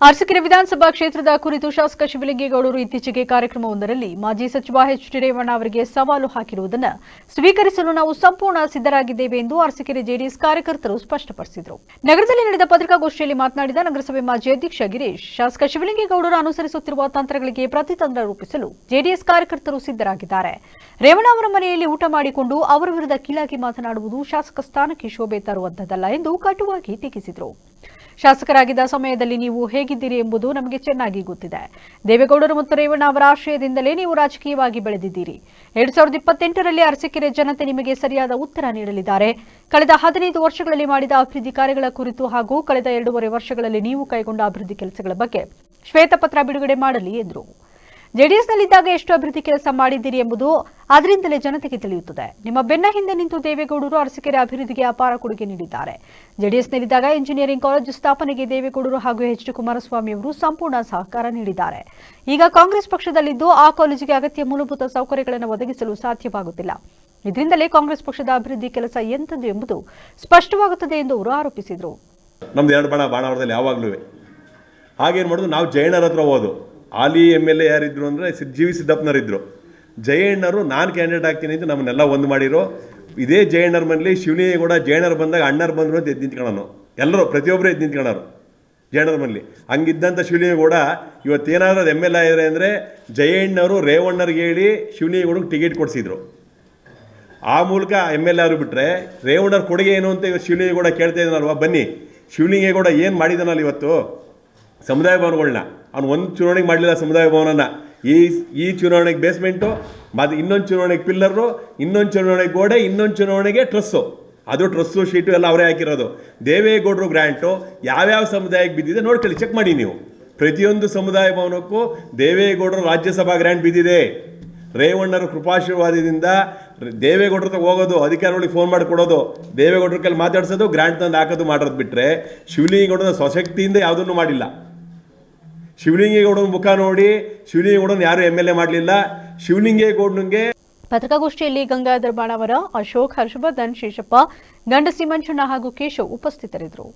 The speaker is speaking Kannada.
ಅರಸಕೆರೆ ವಿಧಾನಸಭಾ ಕ್ಷೇತ್ರದ ಕುರಿತು ಶಾಸಕ ಶಿವಲಿಂಗೇಗೌಡರು ಇತ್ತೀಚೆಗೆ ಕಾರ್ಯಕ್ರಮವೊಂದರಲ್ಲಿ ಮಾಜಿ ಸಚಿವ ಎಚ್ ಡಿ ರೇವಣ್ಣ ಅವರಿಗೆ ಸವಾಲು ಹಾಕಿರುವುದನ್ನು ಸ್ವೀಕರಿಸಲು ನಾವು ಸಂಪೂರ್ಣ ಸಿದ್ದರಾಗಿದ್ದೇವೆ ಎಂದು ಅರಸಕೆರೆ ಜೆಡಿಎಸ್ ಕಾರ್ಯಕರ್ತರು ಸ್ಪಷ್ಟಪಡಿಸಿದರು. ನಗರದಲ್ಲಿ ನಡೆದ ಪತ್ರಿಕಾಗೋಷ್ಠಿಯಲ್ಲಿ ಮಾತನಾಡಿದ ನಗರಸಭೆ ಮಾಜಿ ಅಧ್ಯಕ್ಷ ಗಿರೀಶ್, ಶಾಸಕ ಶಿವಲಿಂಗೇಗೌಡರು ಅನುಸರಿಸುತ್ತಿರುವ ತಂತ್ರಗಳಿಗೆ ಪ್ರತಿತಂತ್ರ ರೂಪಿಸಲು ಜೆಡಿಎಸ್ ಕಾರ್ಯಕರ್ತರು ಸಿದ್ದರಾಗಿದ್ದಾರೆ ರೇವಣ್ಣ ಅವರ ಮನೆಯಲ್ಲಿ ಊಟ ಮಾಡಿಕೊಂಡು ಅವರ ವಿರುದ್ಧ ಕೀಳಾಗಿ ಮಾತನಾಡುವುದು ಶಾಸಕ ಸ್ಥಾನಕ್ಕೆ ಶೋಭೆ ತರುವಂತದ್ದಲ್ಲ ಎಂದು ಕಟುವಾಗಿ ಟೀಕಿಸಿದರು. ಶಾಸಕರಾಗಿದ್ದ ಸಮಯದಲ್ಲಿ ನೀವು ಹೇಗಿದ್ದೀರಿ ಎಂಬುದು ನಮಗೆ ಚೆನ್ನಾಗಿ ಗೊತ್ತಿದೆ. ದೇವೇಗೌಡರು ಮತ್ತು ರೇವಣ್ಣ ಅವರ ಆಶ್ರಯದಿಂದಲೇ ನೀವು ರಾಜಕೀಯವಾಗಿ ಬೆಳೆದಿದ್ದೀರಿ. ಎರಡ್ ಸಾವಿರದ ಇಪ್ಪತ್ತೆಂಟರಲ್ಲಿ ಅರಸಕೆರೆ ಜನತೆ ನಿಮಗೆ ಸರಿಯಾದ ಉತ್ತರ ನೀಡಲಿದ್ದಾರೆ. ಕಳೆದ ಹದಿನೈದು ವರ್ಷಗಳಲ್ಲಿ ಮಾಡಿದ ಅಭಿವೃದ್ಧಿ ಕಾರ್ಯಗಳ ಕುರಿತು ಹಾಗೂ ಕಳೆದ ಎರಡೂವರೆ ವರ್ಷಗಳಲ್ಲಿ ನೀವು ಕೈಗೊಂಡ ಅಭಿವೃದ್ಧಿ ಕೆಲಸಗಳ ಬಗ್ಗೆ ಶ್ವೇತಪತ್ರ ಬಿಡುಗಡೆ ಮಾಡಲಿ ಎಂದರು. ಜೆಡಿಎಸ್ನಲ್ಲಿದ್ದಾಗ ಎಷ್ಟು ಅಭಿವೃದ್ಧಿ ಕೆಲಸ ಮಾಡಿದ್ದೀರಿ ಎಂಬುದು ಅದರಿಂದಲೇ ಜನತೆಗೆ ತಿಳಿಯುತ್ತದೆ. ನಿಮ್ಮ ಬೆನ್ನ ಹಿಂದೆ ನಿಂತು ದೇವೇಗೌಡರು ಅರಸಕೆರೆ ಅಭಿವೃದ್ಧಿಗೆ ಅಪಾರ ಕೊಡುಗೆ ನೀಡಿದ್ದಾರೆ. ಜೆಡಿಎಸ್ನಲ್ಲಿದ್ದಾಗ ಇಂಜಿನಿಯರಿಂಗ್ ಕಾಲೇಜು ಸ್ಥಾಪನೆಗೆ ದೇವೇಗೌಡರು ಹಾಗೂ ಎಚ್ ಡಿ ಕುಮಾರಸ್ವಾಮಿ ಅವರು ಸಂಪೂರ್ಣ ಸಹಕಾರ ನೀಡಿದ್ದಾರೆ. ಈಗ ಕಾಂಗ್ರೆಸ್ ಪಕ್ಷದಲ್ಲಿದ್ದು ಆ ಕಾಲೇಜಿಗೆ ಅಗತ್ಯ ಮೂಲಭೂತ ಸೌಕರ್ಯಗಳನ್ನು ಒದಗಿಸಲು ಸಾಧ್ಯವಾಗುತ್ತಿಲ್ಲ. ಇದರಿಂದಲೇ ಕಾಂಗ್ರೆಸ್ ಪಕ್ಷದ ಅಭಿವೃದ್ಧಿ ಕೆಲಸ ಎಂಥದ್ದು ಎಂಬುದು ಸ್ಪಷ್ಟವಾಗುತ್ತದೆ ಎಂದು ಅವರು ಆರೋಪಿಸಿದರು. ನಮ್ದು ಎರಡು ಬಣ ಬಾಣವರದಲ್ಲಿ ಯಾವಾಗಲೂ ಹಾಗೇನು ಮಾಡೋದು? ನಾವು ಜೈನರ ಹತ್ರ ಹೋದು ಹಾಲಿ ಎಂ ಎಲ್ ಎ ಯಾರಿದ್ರು ಅಂದರೆ ಜಿ ವಿ ಸಿದ್ದಪ್ಪನವರಿದ್ದರು ಜಯಣ್ಣರು, ನಾನು ಕ್ಯಾಂಡಿಡೇಟ್ ಆಗ್ತೀನಿ ಅಂತ ನಮ್ಮನ್ನೆಲ್ಲ ಒಂದು ಮಾಡಿರೋ. ಇದೇ ಜಯಣ್ಣರ ಮನೇಲಿ ಶಿವಲಿಂಗೇಗೌಡ ಜಯಣ್ಣರು ಬಂದಾಗ ಅಣ್ಣರು ಬಂದರು ಅಂತ ಎದ್ದು ನಿಂತ್ಕೊಳ್ಳೋನು. ಎಲ್ಲರೂ ಪ್ರತಿಯೊಬ್ಬರು ಎದ್ದು ನಿಂತ್ಕೊಳ್ಳೋರು ಜಯಣ್ಣರ ಮನೇಲಿ. ಹಂಗಿದ್ದಂಥ ಶಿವಲಿಂಗೇಗೌಡ ಇವತ್ತೇನಾದ್ರೂ ಎಂ ಎಲ್ ಎ ಆದರೆ ಅಂದರೆ ಜಯಣ್ಣರು, ರೇವಣ್ಣರಿಗೆ ಹೇಳಿ ಶಿವಲಿಂಗೇಗೌಡಗೆ ಟಿಕೆಟ್ ಕೊಡಿಸಿದ್ರು. ಆ ಮೂಲಕ ಎಂ ಎಲ್ ಆರು ಬಿಟ್ಟರೆ ರೇವಣ್ಣರ ಕೊಡುಗೆ ಏನು ಅಂತ ಇವತ್ತು ಶಿವಲಿಂಗೇಗೌಡ ಕೇಳ್ತಾ ಇದ್ದಾನಲ್ವ? ಬನ್ನಿ. ಶಿವಲಿಂಗೇಗೌಡ ಏನು ಮಾಡಿದಾನಲ್ಲ ಇವತ್ತು? ಸಮುದಾಯ ಭವನಗಳನ್ನ ಅವ್ನು ಒಂದು ಚುನಾವಣೆಗೆ ಮಾಡಲಿಲ್ಲ ಸಮುದಾಯ ಭವನನ ಈ ಈ ಚುನಾವಣೆಗೆ ಬೇಸ್ಮೆಂಟು ಮತ್ತು ಇನ್ನೊಂದು ಚುನಾವಣೆಗೆ ಪಿಲ್ಲರು ಇನ್ನೊಂದು ಚುನಾವಣೆಗೆ ಗೋಡೆ, ಇನ್ನೊಂದು ಚುನಾವಣೆಗೆ ಟ್ರಸ್ಸು ಅದು ಟ್ರಸ್ಸು ಶೀಟು ಎಲ್ಲ ಅವರೇ ಹಾಕಿರೋದು. ದೇವೇಗೌಡರು ಗ್ರ್ಯಾಂಟು ಯಾವ್ಯಾವ ಸಮುದಾಯಕ್ಕೆ ಬಿದ್ದಿದೆ ನೋಡ್ಕೊಳ್ಳಿ ಚೆಕ್ ಮಾಡಿ ನೀವು. ಪ್ರತಿಯೊಂದು ಸಮುದಾಯ ಭವನಕ್ಕೂ ದೇವೇಗೌಡರು ರಾಜ್ಯಸಭಾ ಗ್ರ್ಯಾಂಟ್ ಬಿದ್ದಿದೆ. ರೇವಣ್ಣರ ಕೃಪಾಶೀರ್ವಾದದಿಂದ ದೇವೇಗೌಡರ ತಗ ಹೋಗೋದು, ಅಧಿಕಾರಿಗಳಿಗೆ ಫೋನ್ ಮಾಡಿ ಕೊಡೋದು, ದೇವೇಗೌಡರ ಕೈಲಿ ಮಾತಾಡ್ಸೋದು ಗ್ರ್ಯಾಂಟ್ ತಂದು ಹಾಕೋದು ಮಾಡೋದು ಬಿಟ್ಟರೆ ಶಿವಲಿಂಗೌಡರ ಸ್ವಶಕ್ತಿಯಿಂದ ಯಾವುದನ್ನು ಮಾಡಿಲ್ಲ. ಶಿವಲಿಂಗೇಗೌಡನ ಮುಖ ನೋಡಿ, ಶಿವಲಿಂಗೇಗೌಡನ ಯಾರು ಎಂ ಎಲ್ ಎ ಮಾಡಲಿಲ್ಲ. ಶಿವಲಿಂಗೇಗೌಡನಿಗೆ ಪತ್ರಿಕಾಗೋಷ್ಠಿಯಲ್ಲಿ ಗಂಗಾಧರ್ ಬಾಣವರ ಅಶೋಕ್, ಹರ್ಷವರ್ಧನ್, ಶೇಷಪ್ಪ ಗಂಡಸಿ ಮಂಜಣ್ಣ ಹಾಗೂ ಕೇಶವ್ ಉಪಸ್ಥಿತರಿದ್ದರು.